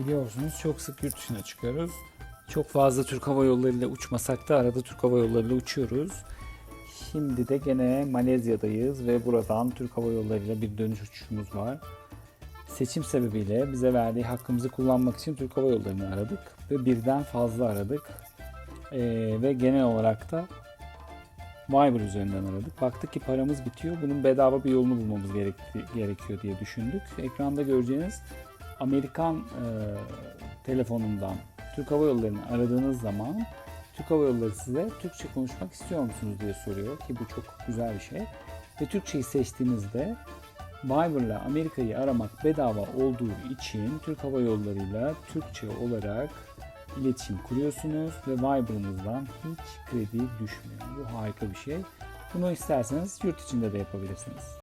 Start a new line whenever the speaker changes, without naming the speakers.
Biliyorsunuz çok sık yurt dışına çıkıyoruz. Çok fazla Türk Hava Yolları ile uçmasak da arada Türk Hava Yolları ile uçuyoruz. Şimdi de gene Malezya'dayız ve buradan Türk Hava Yolları ile bir dönüş uçuşumuz var. Seçim sebebiyle bize verdiği hakkımızı kullanmak için Türk Hava Yolları'nı aradık ve birden fazla aradık. Ee, ve genel olarak da Viber üzerinden aradık. Baktık ki paramız bitiyor. Bunun bedava bir yolunu bulmamız gerekti- gerekiyor diye düşündük. Ekranda göreceğiniz Amerikan e, telefonundan Türk Hava Yolları'nı aradığınız zaman Türk Hava Yolları size Türkçe konuşmak istiyor musunuz diye soruyor ki bu çok güzel bir şey. Ve Türkçeyi seçtiğinizde Viber'la Amerika'yı aramak bedava olduğu için Türk Hava Yolları'yla Türkçe olarak iletişim kuruyorsunuz ve Viber'ınızdan hiç kredi düşmüyor. Bu harika bir şey. Bunu isterseniz yurt içinde de yapabilirsiniz.